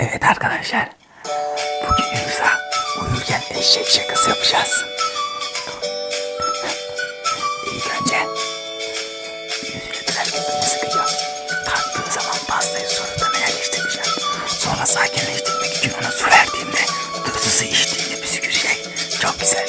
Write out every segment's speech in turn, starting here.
Evet arkadaşlar. Bugün Yunus'a uyurken eşek şakası yapacağız. İlk önce yüzüne tıraş köpüğünü sıkacağım. Kalktığı zaman pastayı suratına yerleştireceğim. Sonra sakinleştirmek için ona su verdiğimde tuzlusu içtiğini püskürecek. Çok güzel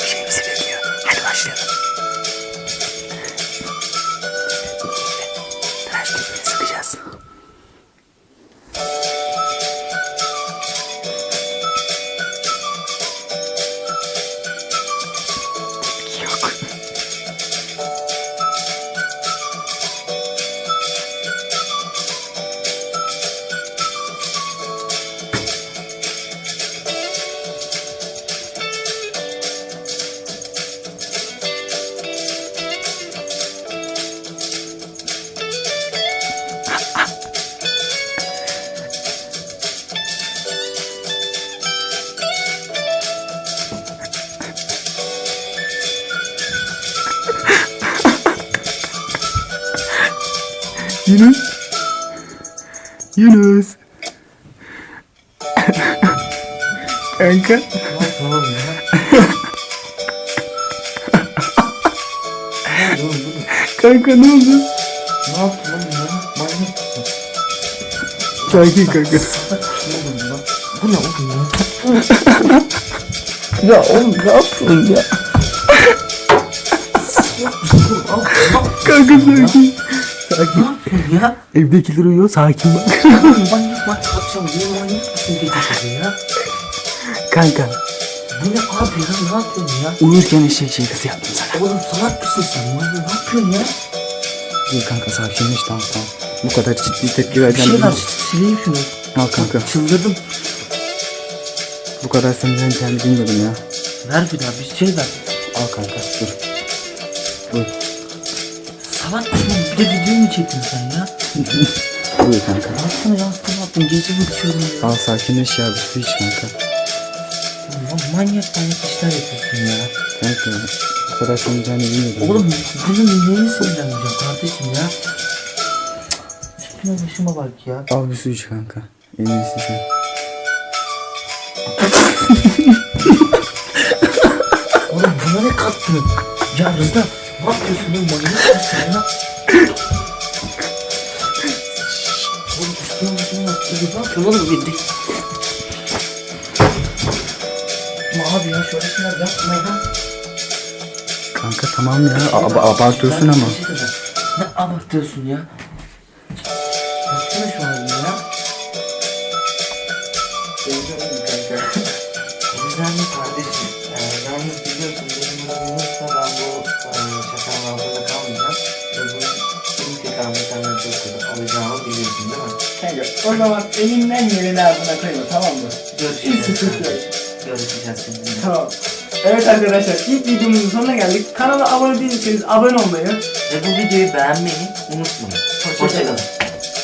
Yunus. Yunus. Kanka. Kanka ne oldu? Ne yaptın oğlum ya? Manyak mısın? Sakin kanka. Bu ne oğlum ya? Ya oğlum ne yaptın ya? Kanka sakin. Ne Sakin. yapıyorsun ya? Evdekiler uyuyor sakin bak. Manyak manyak akşam niye manyak mısın gece ya? Kanka Bu ne abi ya? Ne yapıyorsun ya? uyurken eşek şakası yaptım sana. Oğlum salak mısın sen? Manyak ne yapıyorsun ya? Dur kanka sakinleş tamam tamam. Bu kadar ciddi tepki Bir vereceğim. şey ver bilmiyorum. sileyim şunu. Al kanka. Çıldırdım. Bu kadar sinirleneceğini bilmiyordum ya. Ver bir daha bir şey ver. Al kanka dur. Dur. Mısın? Bir de video mu çektin sen ya? Buyur kanka. Ne yaptın ya? Ne yaptın? Gece uçuyorum ya. Al sakinleş ya bir su iç kanka. Ulan manyak manyak işler yapıyorsun ya. Kanka bu kadar sinirleneceğini bilmiyordum. Oğlum bunun neyini sinirlenmeyeceğim kardeşim ya. Üstüme başıma bak ya. Al bir su iç kanka. En iyisi sen. Oğlum buna ne kattın? Ya Rıza ne yapıyorsun oğlum manyak mısın ya? Oğlum üstüme başıma bak. Ya Ne yapıyorsun oğlum bildik. Ama abi ya şöyle şeyler yapma ya. Kanka tamam ya. Ab abartıyorsun ama. Şey. Ne abartıyorsun ya? Baksana şu haline ya. Güzel kardeşim. Kanka o zaman elinden yerini ağzına koyma tamam mı? Hiç sıkıntı yok. Görüşeceğiz sizinle. Tamam. Evet arkadaşlar ilk videomuzun sonuna geldik. Kanala abone değilseniz abone olmayı, Ve bu videoyu beğenmeyi unutmayın. Hoşça kalın. Hoşçakalın.